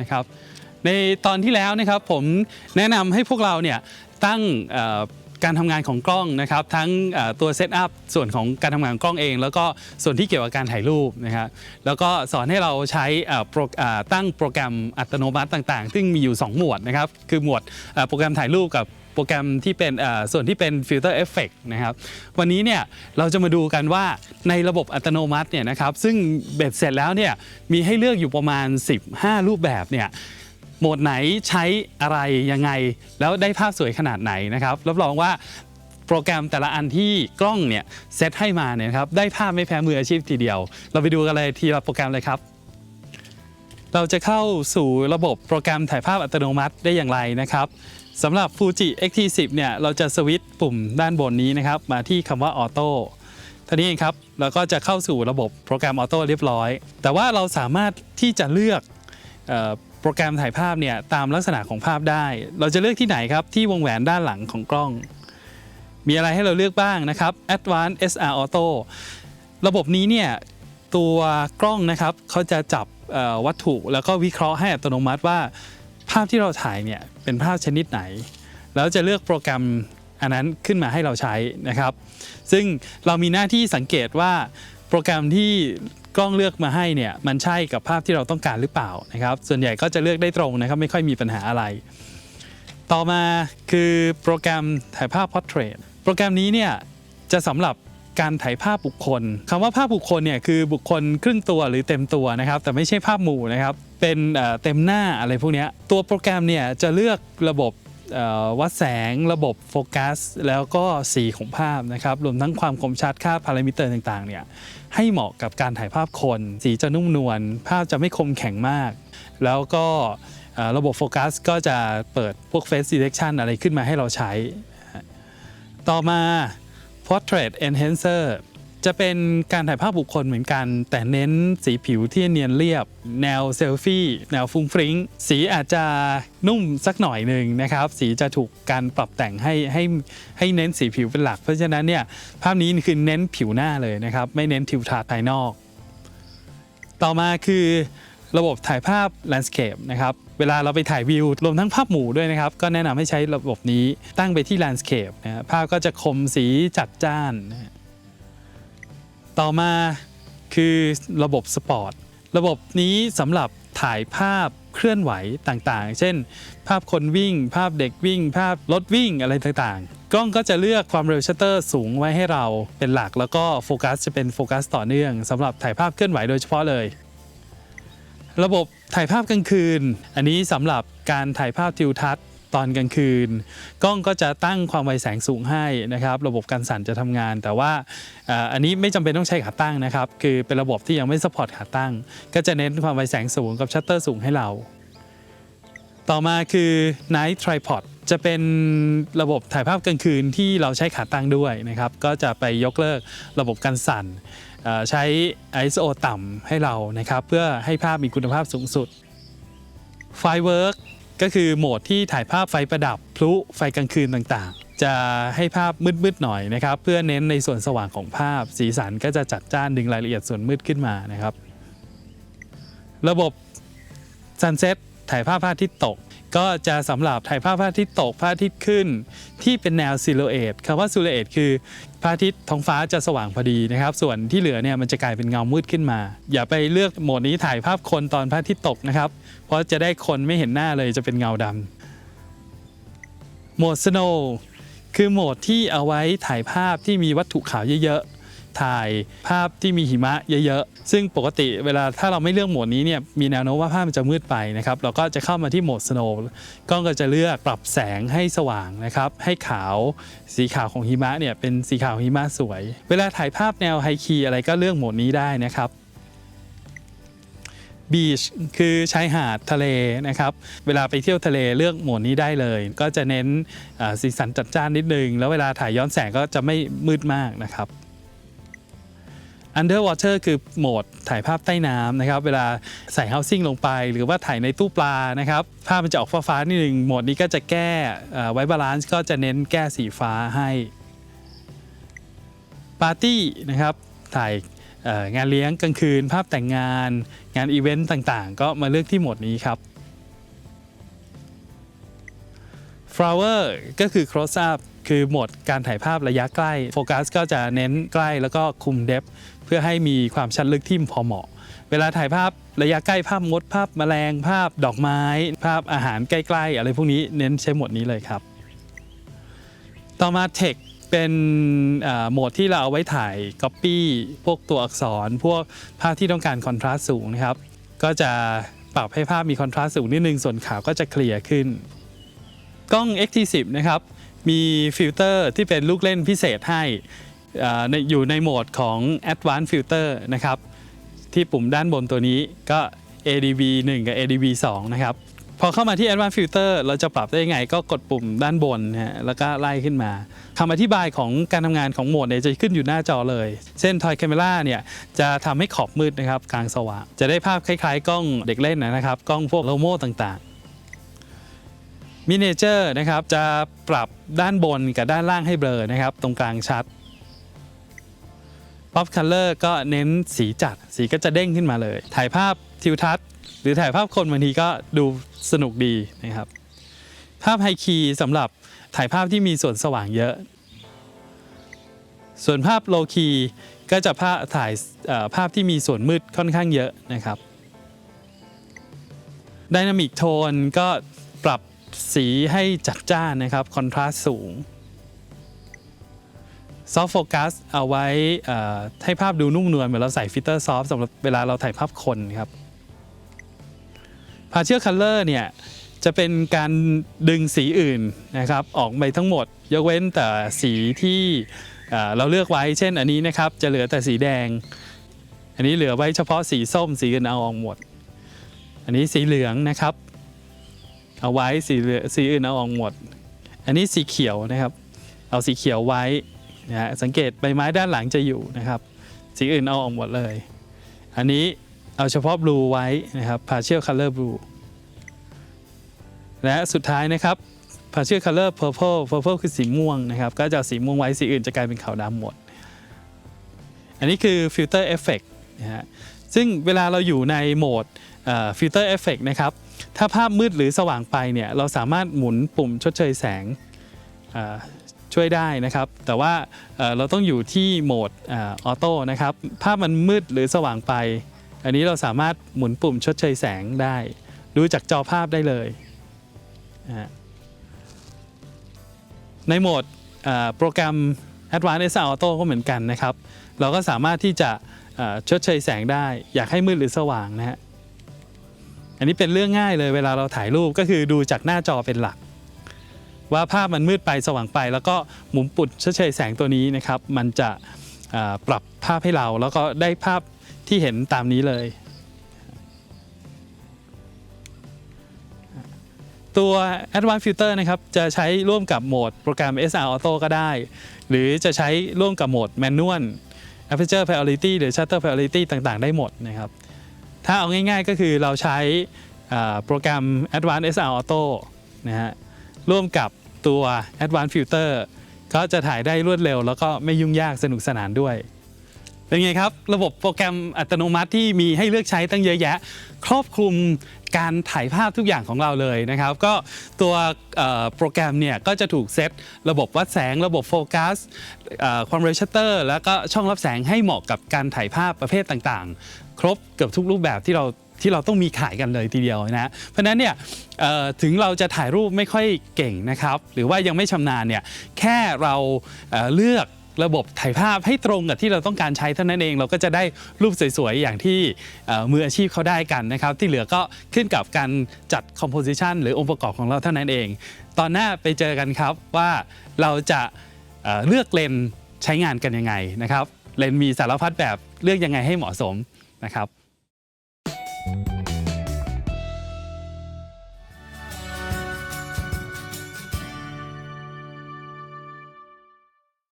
นะครับในตอนที่แล้วนะครับผมแนะนำให้พวกเราเนี่ยตั้งการทำงานของกล้องนะครับทั้งตัวเซตอัพส่วนของการทำงานกล้องเอง แล้วก็ส่วนที่เกี่ยวกับการถ่ายรูปนะครับแล้วก็สอนให้เราใช้ตั้งโปรแกรมอัตโนมัติต่างๆ ซึ่งมีอยู่ 2 หมวดนะครับคือหมวดโปรแกรมถ่ายรูปกับ โปรแกรมที่เป็นส่วนที่เป็นฟิลเตอร์เอฟเฟกนะครับวันนี้เนี่ยเราจะมาดูกันว่าในระบบอัตโนมัติเนี่ยนะครับซึ่งเบ็ดเสร็จแล้วเนี่ยมีให้เลือกอยู่ประมาณ 15 รูปแบบเนี่ยโหมดไหนใช้อะไรยังไง แล้วได้ภาพสวยขนาดไหนนะครับรับรองว่าโปรแกรมแต่ละอันที่กล้องเนี่ยเซตให้มาเนี่ยครับได้ภาพไม่แพ้มืออาชีพทีเดียว เราไปดูกันเลยทีละโปรแกรมเลยครับ เราจะเข้าสู่ระบบโปรแกรมถ่ายภาพอัตโนมัติได้อย่างไรนะครับ สำหรับ Fuji X-T10 เนี่ยเราจะสวิตช์ปุ่มด้านบนนี้นะครับ มาที่คำว่าออโต้ท่านี้เองครับแล้วก็จะเข้าสู่ระบบโปรแกรมออโต้เรียบร้อย แต่ว่าเราสามารถที่จะเลือกโปรแกรมถ่ายภาพเนี่ยตามลักษณะของภาพได้ เราจะเลือกที่ไหนครับ ที่วงแหวนด้านหลังของกล้อง มีอะไรให้เราเลือกบ้างนะครับ Advanced SR Auto ระบบนี้เนี่ยตัวกล้องนะครับเขาจะจับวัตถุแล้วก็วิเคราะห์ให้อัตโนมัติว่า ภาพที่เราถ่ายเนี่ยเป็นภาพชนิดไหน แล้วจะเลือกโปรแกรมอันนั้นขึ้นมาให้เราใช้นะครับ ซึ่งเรามีหน้าที่สังเกตว่าโปรแกรมที่กล้องเลือกมาให้เนี่ยมันใช่กับภาพที่เราต้องการหรือเปล่านะครับ ส่วนใหญ่ก็จะเลือกได้ตรงนะครับ ไม่ค่อยมีปัญหาอะไร ต่อมาคือโปรแกรมถ่ายภาพ Portrait โปรแกรมนี้เนี่ยจะสำหรับการถ่ายภาพบุคคลคำว่าภาพบุคคลเนี่ยคือบุคคลครึ่งตัวหรือเต็มตัวนะครับ แต่ไม่ใช่ภาพหมู่นะครับ เป็นเต็มหน้าอะไรพวกนี้ตัวโปรแกรมเนี่ยจะเลือกระบบวัดแสงระบบโฟกัส แล้วก็สีของภาพนะครับ รวมทั้งความคมชัดค่าพารามิเตอร์ต่างๆเนี่ยให้เหมาะกับการถ่ายภาพคน สีจะนุ่มนวลภาพจะไม่คมแข็งมาก แล้วก็ระบบโฟกัสก็จะเปิดพวก Face Detection อะไรขึ้นมาให้เราใช้ ต่อมา Portrait Enhancer จะเป็นการถ่ายภาพบุคคลเหมือนกัน แต่เน้นสีผิวที่เนียนเรียบ แนวเซลฟี่แนวฟุ้งฟริ้ง สีอาจจะนุ่มสักหน่อยหนึ่งนะครับ สีจะถูกการปรับแต่งให้ให้ให้เน้นสีผิวเป็นหลัก เพราะฉะนั้นเนี่ยภาพนี้คือเน้นผิวหน้าเลยนะครับ ไม่เน้นทิวทัศน์ภายนอก ต่อมาคือระบบถ่ายภาพ Landscape นะครับเวลาเราไปถ่ายวิวรวมทั้งภาพหมู่ด้วยนะครับ ก็แนะนำให้ใช้ระบบนี้ตั้งไปที่ Landscape นะภาพก็จะคมสีจัดจ้านนะ ต่อมาคือระบบ Sport ระบบนี้สำหรับถ่ายภาพเคลื่อนไหวต่างๆ เช่น ภาพคนวิ่ง ภาพเด็กวิ่ง ภาพรถวิ่งอะไรต่างๆ กล้องก็จะเลือกความเร็วชัตเตอร์สูงไว้ให้เราเป็นหลักแล้วก็โฟกัสจะเป็นโฟกัสต่อเนื่องสำหรับถ่ายภาพเคลื่อนไหวโดยเฉพาะเลย ระบบถ่ายภาพกลางคืน อันนี้สำหรับการถ่ายภาพทิวทัศน์ ตอนกลางคืน กล้องก็จะตั้งความไวแสงสูงให้นะครับ ระบบการสั่นจะทำงาน แต่ว่าอันนี้ไม่จำเป็นต้องใช้ขาตั้งนะครับ คือเป็นระบบที่ยังไม่สปอร์ตขาตั้ง ก็จะเน้นความไวแสงสูงกับชัตเตอร์สูงให้เรา ต่อมาคือ Night Tripod จะเป็นระบบถ่ายภาพกลางคืนที่เราใช้ขาตั้งด้วยนะครับ ก็จะไปยกเลิกระบบการสั่นใช้ ISO ต่ำให้เรานะครับ เพื่อให้ภาพมีคุณภาพสูงสุด Firework ก็คือโหมดที่ถ่ายภาพไฟประดับ พลุไฟกลางคืนต่างๆ จะให้ภาพมืดๆหน่อยนะครับ เพื่อเน้นในส่วนสว่างของภาพ สีสันก็จะจัดจ้านดึงรายละเอียดส่วนมืดขึ้นมานะครับ ระบบ Sunset ถ่ายภาพพระอาทิตย์ตก ก็จะสำหรับถ่ายภาพพระอาทิตย์ตกพระอาทิตย์ขึ้น ที่เป็นแนวซิลูเอตคำว่าซิลูเอตคือพระอาทิตย์ท้องฟ้าจะสว่างพอดีนะครับ ส่วนที่เหลือเนี่ยมันจะกลายเป็นเงามืดขึ้นมา อย่าไปเลือกโหมดนี้ถ่ายภาพคนตอนพระอาทิตย์ตกนะครับ เพราะจะได้คนไม่เห็นหน้าเลยจะเป็นเงาดำโหมด Snow คือโหมดที่เอาไว้ถ่ายภาพที่มีวัตถุขาวเยอะๆ ถ่ายภาพที่มีหิมะเยอะๆ ซึ่งปกติเวลาถ้าเราไม่เลือกโหมดนี้เนี่ยมีแนวโน้มว่าภาพมันจะมืดไปนะครับ เราก็จะเข้ามาที่โหมด Snow กล้องก็จะเลือกปรับแสงให้สว่างนะครับให้ขาวสีขาวของหิมะเนี่ยเป็นสีขาวหิมะสวย เวลาถ่ายภาพแนวไฮคีอะไรก็เลือกโหมดนี้ได้นะครับบีชคือชายหาดทะเลนะครับ เวลาไปเที่ยวทะเลเลือกโหมดนี้ได้เลย ก็จะเน้นสีสันจัดจ้านนิดนึง แล้วเวลาถ่ายย้อนแสงก็จะไม่มืดมากนะครับ Underwater คือโหมดถ่ายภาพใต้น้ำนะครับ เวลาใส่ housing ลงไป หรือว่าถ่ายในตู้ปลานะครับภาพมันจะออกฟ้าๆนิดนึงโหมดนี้ก็จะแก้ไว้บาลานซ์ก็จะเน้นแก้สีฟ้าให้ปาร์ตี้นะครับถ่ายงานเลี้ยงกลางคืน ภาพแต่งงาน งานอีเวนต์ต่างๆ ก็มาเลือกที่โหมดนี้ครับ flower ก็คือ close up คือโหมดการถ่ายภาพระยะใกล้โฟกัสก็จะเน้นใกล้แล้วก็คุมเดฟเพื่อให้มีความชัดลึกที่พอเหมาะ เวลาถ่ายภาพระยะใกล้ภาพมดภาพแมลงภาพดอกไม้ ภาพอาหารใกล้ๆ อะไรพวกนี้เน้นใช้โหมดนี้เลยครับ ต่อมา Text เป็นโหมดที่เราเอาไว้ถ่าย Copy พวกตัวอักษร พวกภาพที่ต้องการคอนทราสต์สูงนะครับ ก็จะปรับให้ภาพมีคอนทราสต์สูงนิดนึงส่วนขาวก็จะเคลียร์ขึ้น กล้อง X-T10 นะครับมีฟิลเตอร์ที่เป็นลูกเล่นพิเศษให้อยู่ในโหมดของ Advanced Filter นะครับที่ปุ่มด้านบนตัวนี้ก็ ADV 1 กับ ADV 2 นะครับ พอเข้ามาที่ Advanced Filter เราจะปรับได้ยังไงก็กดปุ่มด้านบนฮะแล้วก็ไล่ขึ้นมาคำอธิบายของการทำงานของโหมดเนี่ยจะขึ้นอยู่หน้าจอเลย เช่น Toy Camera เนี่ยจะทำให้ขอบมืดนะครับกลางสว่าง จะได้ภาพคล้ายๆ กล้องเด็กเล่นนะครับ กล้องพวกโลโม่ต่างๆ มินิเจอร์นะครับจะปรับด้านบนกับด้านล่างให้เบลอนะครับ ตรงกลางชัด Pop Color ก็เน้นสีจัดสีก็จะเด้งขึ้นมาเลย ถ่ายภาพทิวทัศน์ หรือถ่ายภาพคนบางทีก็ดูสนุกดีนะครับ ภาพไฮคีสำหรับถ่ายภาพที่มีส่วนสว่างเยอะ ส่วนภาพโลคีก็จะภาพถ่ายภาพที่มีส่วนมืดค่อนข้างเยอะนะครับ Dynamic Tone ก็ สีให้จัดจ้านนะครับ คอนทราสต์สูงซอฟ t ์โฟกัสเอาไว้ให้ภาพดูนุ่มนวลเหมือนเราใส่ฟิลเตอร์ซอฟต์สำหรับเวลาเราถ่ายภาพคนครับพาเชียลคัลเลอร์เนี่ยจะเป็นการดึงสีอื่นนะครับ ออกไปทั้งหมด ยกเว้นแต่สีที่เราเลือกไว้เช่นอันนี้นะครับ จะเหลือแต่สีแดง อันนี้เหลือไว้เฉพาะสีส้มสีอื่นเอาออกหมด อันนี้สีเหลืองนะครับ เอาไว้สีเหลืองสีอื่นเอาออกหมด อันนี้สีเขียวนะครับ เอาสีเขียวไว้นะฮะสังเกตใบไม้ด้านหลังจะอยู่นะครับ สีอื่นเอาออกหมดเลย อันนี้เอาเฉพาะ blue ไว้นะครับ partial color blue และสุดท้ายนะครับ partial color purple purple คือสีม่วงนะครับ ก็จะเอาสีม่วงไว้สีอื่นจะกลายเป็นขาวดำหมด อันนี้คือ filter effect นะฮะซึ่งเวลาเราอยู่ในโหมด filter effect นะครับ ถ้าภาพมืดหรือสว่างไปเนี่ยเราสามารถหมุนปุ่มชดเชยแสงช่วยได้นะครับ แต่ว่าเราต้องอยู่ที่โหมดออโต้นะครับ ภาพมันมืดหรือสว่างไป อันนี้เราสามารถหมุนปุ่มชดเชยแสงได้ ดูจากจอภาพได้เลย ในโหมดโปรแกรม Advanced SR Auto ก็เหมือนกันนะครับ เราก็สามารถที่จะชดเชยแสงได้ อยากให้มืดหรือสว่างนะฮะ อันนี้เป็นเรื่องง่ายเลยเวลาเราถ่ายรูปก็คือดูจากหน้าจอเป็นหลัก ว่าภาพมันมืดไปสว่างไป แล้วก็หมุนปุดชดเชยแสงตัวนี้นะครับ มันจะปรับภาพให้เราแล้วก็ได้ภาพที่เห็นตามนี้เลย ตัว Advanced Filter นะครับจะใช้ร่วมกับโหมดโปรแกรม SR Auto ก็ได้ หรือจะใช้ร่วมกับโหมด Manual Aperture Priority หรือ Shutter Priority ต่างๆ ได้หมดนะครับ ถ้าเอาง่ายๆก็คือเราใช้โปรแกรม Advanced SR Auto นะฮะร่วมกับตัว Advanced Filter ก็จะถ่ายได้รวดเร็ว แล้วก็ไม่ยุ่งยากสนุกสนานด้วย เป็นไงครับ ระบบโปรแกรมอัตโนมัติที่มีให้เลือกใช้ตั้งเยอะแยะ ครอบคลุมการถ่ายภาพทุกอย่างของเราเลยนะครับ ก็ตัวโปรแกรมเนี่ยก็จะถูกเซตระบบวัดแสง ระบบโฟกัสความเร็วชัตเตอร์ แล้วก็ช่องรับแสงให้เหมาะกับการถ่ายภาพประเภทต่างๆ ครบเกือบทุกรูปแบบที่เราที่เราต้องมีขายกันเลยทีเดียวนะ เพราะนั้นเนี่ยถึงเราจะถ่ายรูปไม่ค่อยเก่งนะครับ หรือว่ายังไม่ชำนาญเนี่ยแค่เราเเลือกระบบถ่ายภาพให้ตรงกับที่เราต้องการใช้เท่านั้นเอง เราก็จะได้รูปสวยๆ อย่างที่มืออาชีพเขาได้กันนะครับ ที่เหลือก็ขึ้นกับการจัดคอมโพสิชันหรือองค์ประกอบของเราเท่านั้นเอง ตอนหน้าไปเจอกันครับว่าเราจะเเลือกเลนส์ใช้งานกันยังไงนะครับเลนส์มีสารพัดแบบเลือกยังไงให้เหมาะสม นะครับ